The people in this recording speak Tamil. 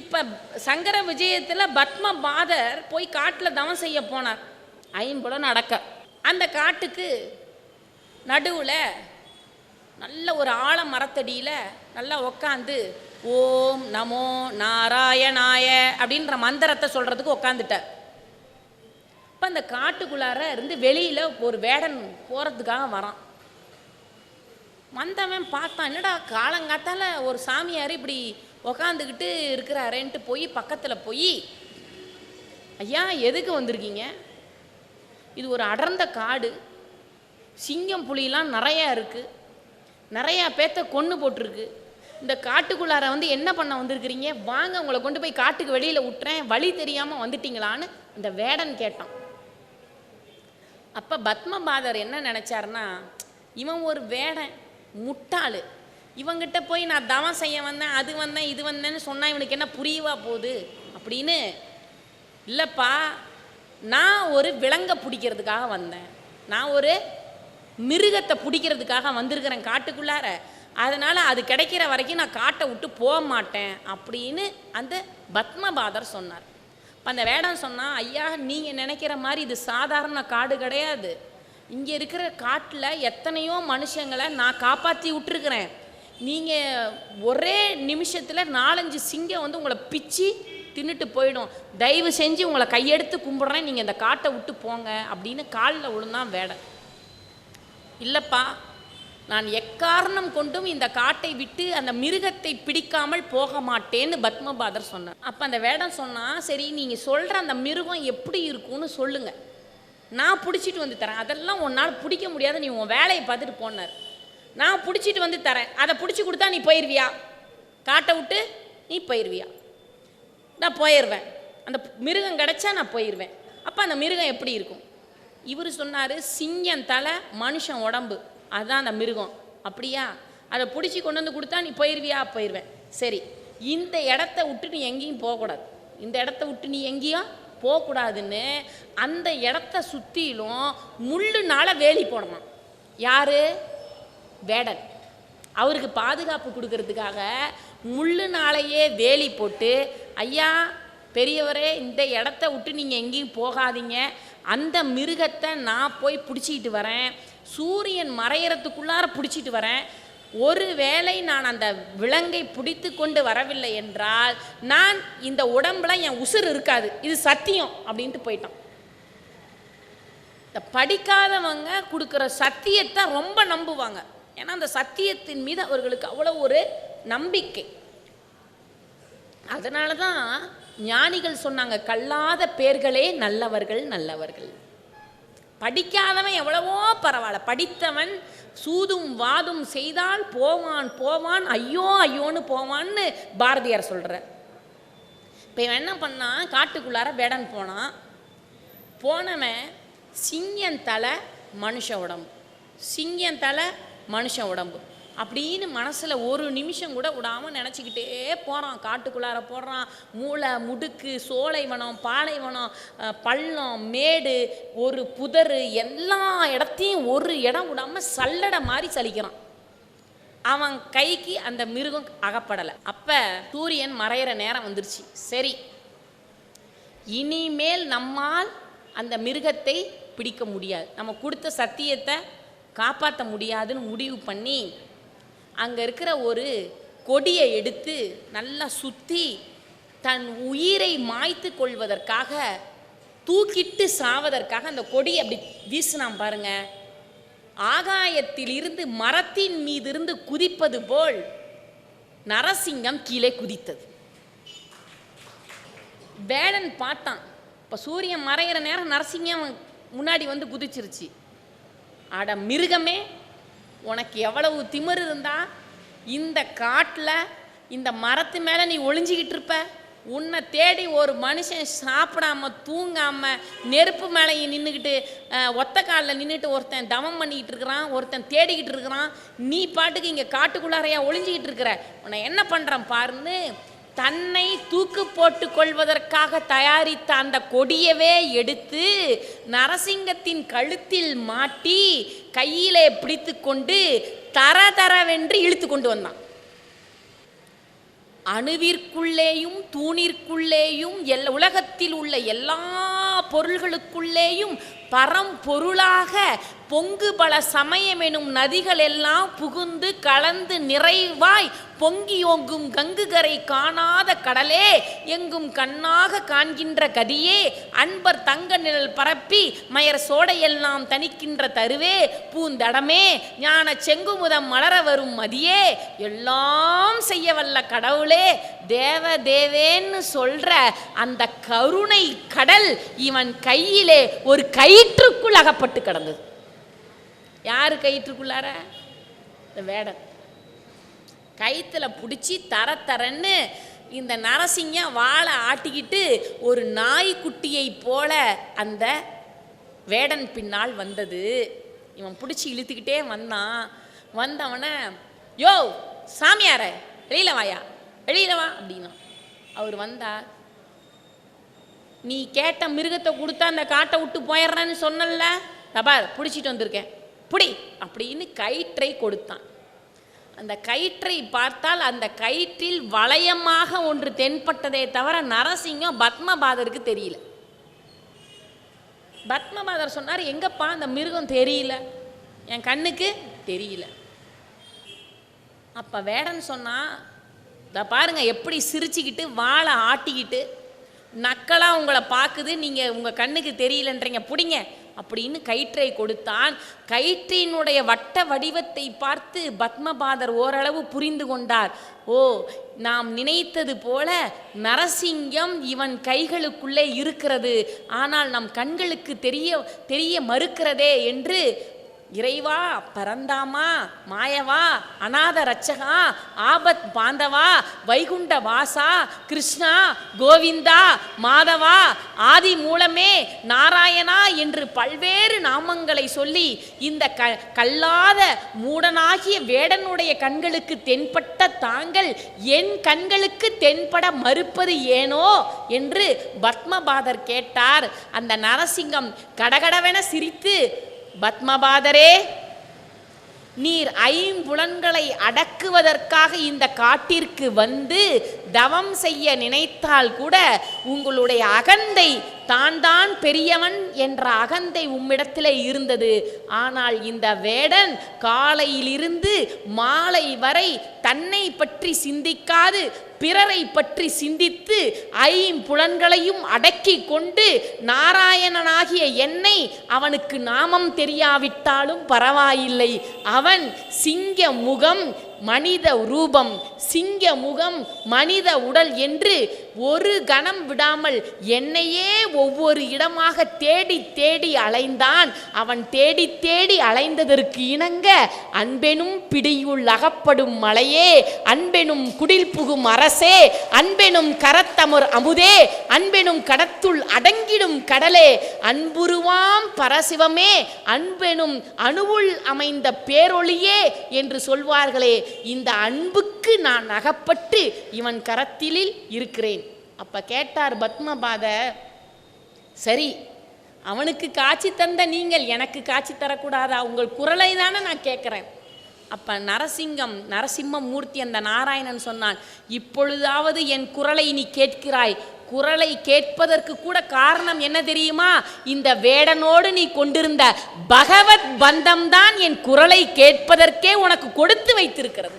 இப்போ சங்கர விஜயத்தில் பத்ம பாதர் போய் காட்டில் தவம் செய்ய போனார். ஐம்புலம் நடக்க. அந்த காட்டுக்கு நடுவில் நல்ல ஒரு ஆழ மரத்தடியில் நல்லா உக்காந்து ஓம் நமோ நாராயணாய அப்படின்ற மந்திரத்தை சொல்கிறதுக்கு உக்காந்துட்டார். இப்போ அந்த காட்டுக்குள்ளார இருந்து வெளியில் ஒரு வேடன் போகிறதுக்காக வரான். வந்தவன் பார்த்தான். என்னடா காலங்காத்தால ஒரு சாமியார் இப்படி உக்காந்துக்கிட்டு இருக்கிறாரேன்ட்டு போய் பக்கத்தில் போய் ஐயா எதுக்கு வந்திருக்கீங்க? இது ஒரு அடர்ந்த காடு. சிங்கம் புலிலாம் நிறையா இருக்குது நிறையா பேத்த கொன்று போட்டிருக்கு. இந்த காட்டுக்குள்ளார வந்து என்ன பண்ண வந்திருக்கிறீங்க? வாங்க உங்களை கொண்டு போய் காட்டுக்கு வெளியில் விட்டுறேன். வழி தெரியாமல் வந்துட்டீங்களான்னு இந்த வேடன் கேட்டான். அப்போ பத்மபாதர் என்ன நினச்சாருன்னா இவன் ஒரு வேடன். முட்டாளு. இவங்கிட்ட போய் நான் தவம் செய்ய வந்தேன் அது வந்தேன் இது வந்தேன்னு சொன்னால் இவனுக்கு என்ன புரியவா போகுது? அப்படின்னு இல்லைப்பா நான் ஒரு விலங்கை பிடிக்கிறதுக்காக வந்தேன். நான் ஒரு மிருகத்தை பிடிக்கிறதுக்காக வந்திருக்கிறேன் காட்டுக்குள்ளார. அதனால் அது கிடைக்கிற வரைக்கும் நான் காட்டை விட்டு போக மாட்டேன் அப்படின்னு அந்த பத்மபாதர் சொன்னார். இப்போ அந்த வேடம் சொன்னால் ஐயா நீங்கள் நினைக்கிற மாதிரி இது சாதாரண காடு கிடையாது. இங்கே இருக்கிற காட்டில் எத்தனையோ மனுஷங்களை நான் காப்பாற்றி விட்டுருக்குறேன். நீங்கள் ஒரே நிமிஷத்தில் நாலஞ்சு சிங்கம் வந்து உங்களை பிச்சு தின்னுட்டு போயிடும். தயவு செஞ்சு உங்களை கையெடுத்து கும்பிட்றேன். நீங்கள் இந்த காட்டை விட்டு போங்க அப்படின்னு காலில் விழுந்தான் வேடை இல்லைப்பா நான் எக்காரணம் கொண்டும் இந்த காட்டை விட்டு அந்த மிருகத்தை பிடிக்காமல் போக மாட்டேன்னு பத்மபாதர் சொன்னார். அப்போ அந்த வேடம் சொன்னால் சரி நீங்கள் சொல்கிற அந்த மிருகம் எப்படி இருக்கும்னு சொல்லுங்கள் நான் பிடிச்சிட்டு வந்து தரேன். அதெல்லாம் உன்னால் பிடிக்க முடியாது. நீ உன் வேலையை பார்த்துட்டு போனார். நான் பிடிச்சிட்டு வந்து தரேன். அதை பிடிச்சி கொடுத்தா நீ போயிடுவியா காட்டை விட்டு நீ போயிடுவியா நான் போயிடுவேன் அந்த மிருகம் கிடச்சா நான் போயிடுவேன் அப்போ அந்த மிருகம் எப்படி இருக்கும்? இவர் சொன்னார் சிங்கம் தலை மனுஷன் உடம்பு. அதுதான் அந்த மிருகம். அப்படியா? அதை பிடிச்சி கொண்டு வந்து கொடுத்தா நீ போயிடுவியா போயிடுவேன் சரி. இந்த இடத்த விட்டு நீ எங்கேயும் போகக்கூடாது. இந்த இடத்த விட்டு நீ எங்கேயும் போகக்கூடாதுன்னு அந்த இடத்த சுற்றிலும் முள்ளுனால வேலி போடணும். யார்? வேடன். அவருக்கு பாதுகாப்பு கொடுக்கறதுக்காக முள்ளுனாலேயே வேலி போட்டு ஐயா பெரியவரே இந்த இடத்த விட்டு நீங்கள் எங்கேயும் போகாதீங்க. அந்த மிருகத்தை நான் போய் பிடிச்சிக்கிட்டு வரேன். சூரியன் மறையிறதுக்குள்ளார பிடிச்சிட்டு வரேன். ஒருவேளை நான் அந்த விலங்கை பிடித்து கொண்டு வரவில்லை என்றால் நான் இந்த உடம்புல என் உசுர் இருக்காது. இது சத்தியம் அப்படின்ட்டு போயிட்டான். இந்த படிக்காதவங்க கொடுக்குற சத்தியத்தை ரொம்ப நம்புவாங்க. ஏன்னா அந்த சத்தியத்தின் மீது அவர்களுக்கு அவ்வளோ ஒரு நம்பிக்கை. அதனால தான் ஞானிகள் சொன்னாங்க கல்லாத பேர்களே நல்லவர்கள் நல்லவர்கள். படிக்காதவன் எவ்வளவோ பரவாயில்ல. படித்தவன் சூதும் வாதும் செய்தால் போவான் போவான் ஐயோ ஐயோன்னு போவான்னு பாரதியார் சொல்கிறார் இப்போ இவன் என்ன பண்ணான்? காட்டுக்குள்ளார வேடன் போனான். போனவன் சிங்கம் தலை மனுஷ உடம்பு. சிங்கம் தலை மனுஷ உடம்பு. அப்படின்னு மனசில் ஒரு நிமிஷம் கூட விடாமல் நினச்சிக்கிட்டே போகிறான் காட்டுக்குள்ளார போடுறான் மூளை முடுக்கு சோலைவனம் பாலைவனம் பள்ளம் மேடு ஒரு புதர் எல்லா இடத்தையும் ஒரு இடம் விடாமல் சல்லடை மாதிரி சலிக்கிறான். அவன் கைக்கு அந்த மிருகம் அகப்படலை. அப்போ சூரியன் மறையிற நேரம் வந்துருச்சு. சரி. இனிமேல் நம்மால் அந்த மிருகத்தை பிடிக்க முடியாது. நம்ம கொடுத்த சத்தியத்தை காப்பாற்ற முடியாதுன்னு முடிவு பண்ணி அங்கே இருக்கிற ஒரு கொடியை எடுத்து நல்லா சுற்றி தன் உயிரை மாய்த்து கொள்வதற்காக தூக்கிட்டு சாவதற்காக அந்த கொடியை அப்படி வீசினான் பாருங்க. ஆகாயத்தில் இருந்து மரத்தின் மீது இருந்து குதிப்பது போல் நரசிங்கம் கீழே குதித்தது. வேடன் பார்த்தான். இப்போ சூரியன் மறையிற நேரம் நரசிங்கம் முன்னாடி வந்து குதிச்சிருச்சு. அட மிருகமே உனக்கு எவ்வளவு திமிரு இருந்தா இந்த காட்டில் இந்த மரத்து மேலே நீ ஒளிஞ்சிக்கிட்டு இருப்ப. உன்னை தேடி ஒரு மனுஷன் சாப்பிடாம தூங்காம நெருப்பு மேலே நின்றுக்கிட்டு ஒத்த காலில் நின்றுட்டு ஒருத்தன் தவம் பண்ணிக்கிட்டு இருக்கிறான் ஒருத்தன் தேடிக்கிட்டு இருக்கிறான். நீ பாட்டுக்கு இங்கே காட்டுக்குள்ளாரையா ஒளிஞ்சிக்கிட்டு இருக்கிற. உன்னை என்ன பண்ணுறான் பாருன்னு தன்னை தூக்கு போட்டு கொள்வதற்காக தயாரித்த அந்த கொடியவே எடுத்து நரசிங்கத்தின் கழுத்தில் மாட்டி கையிலே பிடித்து கொண்டு தர தரவென்று இழுத்து கொண்டு வந்தான். அணுவிற்குள்ளேயும் தூணிற்குள்ளேயும் எல் உலகத்தில் உள்ள எல்லா பொருள்களுக்குள்ளேயும் பரம்பொருளாக பொங்கு பல சமயம் எனும் நதிகள் எல்லாம் புகுந்து கலந்து நிறைவாய் பொங்கி ஓங்கும் கங்குகரை காணாத கடலே எங்கும் கண்ணாக காண்கின்ற கதியே அன்பர் தங்க நிழல் பரப்பி மயர் சோடையெல்லாம் தணிக்கின்ற தருவே பூந்தடமே ஞான செங்குமுதம் மலர வரும் மதியே எல்லாம் செய்ய வல்ல கடவுளே தேவ தேவேன்னு சொல்ற அந்த கருணை கடல் இவன் கையிலே ஒரு கயிற்றுக்குள் அகப்பட்டு கிடந்தது. யார் கயிற்றுக்குள்ளார? இந்த வேடன். கயித்துல பிடிச்சி தர தரன்னு இந்த நரசிங்கம் வாழை ஆட்டிக்கிட்டு ஒரு நாய்க்குட்டியை போல அந்த வேடன் பின்னால் வந்தது. இவன் பிடிச்சி இழுத்துக்கிட்டே வந்தான். வந்தவன யோ சாமியார வெளியில வாயா? வெளியில வா அப்படின்னா அவர் வந்தார். நீ கேட்ட மிருகத்தை கொடுத்தா அந்த காட்டை விட்டு போயிடுறேன்னு சொன்னல தபார் பிடிச்சிட்டு வந்திருக்கேன். அப்படி அப்படின்னு கயிற்றை கொடுத்தான். அந்த கயிற்றை பார்த்தால் அந்த கயிற்றில் வளையமாக ஒன்று தென்பட்டதே தவிர நரசிங்கம் பத்மபாதருக்கு தெரியல. பத்மபாதர் சொன்னார் எங்கப்பா அந்த மிருகம் தெரியல? என் கண்ணுக்கு தெரியல. அப்போ வேடன் சொன்னா இதை பாருங்க எப்படி சிரிச்சுக்கிட்டு வாழை ஆட்டிக்கிட்டு நக்கலாக உங்களை பார்க்குது நீங்கள் உங்கள் கண்ணுக்கு தெரியலன்றீங்க பிடிங்க. அப்படின்னு கயிற்றை கொடுத்தான். கயிற்றினுடைய வட்ட வடிவத்தை பார்த்து பத்மபாதர் ஓரளவு புரிந்து கொண்டார். ஓ நாம் நினைத்தது போல நரசிங்கம் இவன் கைகளுக்குள்ளே இருக்கிறது. ஆனால் நம் கண்களுக்கு தெரிய தெரிய மறுக்கிறதே என்று இறைவா பரந்தாமா மாயவா அநாத ரட்சகா ஆபத் பாந்தவா வைகுண்ட வாசா கிருஷ்ணா கோவிந்தா மாதவா ஆதி மூலமே நாராயணா என்று பல்வேறு நாமங்களை சொல்லி இந்த க கல்லாத மூடனாகிய வேடனுடைய கண்களுக்கு தென்பட்ட தாங்கள் என் கண்களுக்கு தென்பட மறுப்பது ஏனோ என்று பத்மபாதர் கேட்டார். அந்த நரசிங்கம் கடகடவென சிரித்து பத்மபாதரே நீர் ஐம்புலன்களை அடக்குவதற்காக இந்த காட்டிற்கு வந்து தவம் செய்ய நினைத்தால் கூட உங்களுடைய அகந்தை தான் தான் பெரியவன் என்ற அகந்தை உம்மிடத்திலே இருந்தது. ஆனால் இந்த வேடன் காலையிலிருந்து மாலை வரை தன்னை பற்றி சிந்திக்காது பிறரை பற்றி சிந்தித்து ஐம்புலன்களையும் அடக்கி கொண்டு நாராயணனாகிய என்னை அவனுக்கு நாமம் தெரியாவிட்டாலும் பரவாயில்லை. அவன் சிங்க முகம் மனித ரூபம் சிங்க முகம் மனித உடல் என்று ஒரு கணம் விடாமல் என்னையே ஒவ்வொரு இடமாக தேடி தேடி அலைந்தான். அவன் தேடி தேடி அலைந்ததற்கு இணங்க அன்பெனும் பிடியுள் அகப்படும் மலையே அன்பெனும் குடில் புகும் அரசே அன்பெனும் கரத்தமர் அமுதே அன்பெனும் கடத்துள் அடங்கிடும் கடலே அன்புருவாம் பரசிவமே அன்பெனும் அணுவுள் அமைந்த பேரொளியே என்று சொல்வார்களே இந்த அன்புக்கு நான் அகப்பட்டு இவன் கரத்திலில் இருக்கிறேன். அப்போ கேட்டார் பத்மபாத சரி அவனுக்கு காட்சி தந்த நீங்கள் எனக்கு காட்சி தரக்கூடாதா? உங்கள் குரலை தானே நான் கேட்குறேன். அப்போ நரசிங்கம் நரசிம்மமூர்த்தி அந்த நாராயணன் சொன்னான் இப்பொழுதாவது என் குரலை நீ கேட்கிறாய். குரலை கேட்பதற்கு கூட காரணம் என்ன தெரியுமா? இந்த வேடனோடு நீ கொண்டிருந்த பகவத் பந்தம்தான் என் குரலை கேட்பதற்கே உனக்கு கொடுத்து வைத்திருக்கிறது.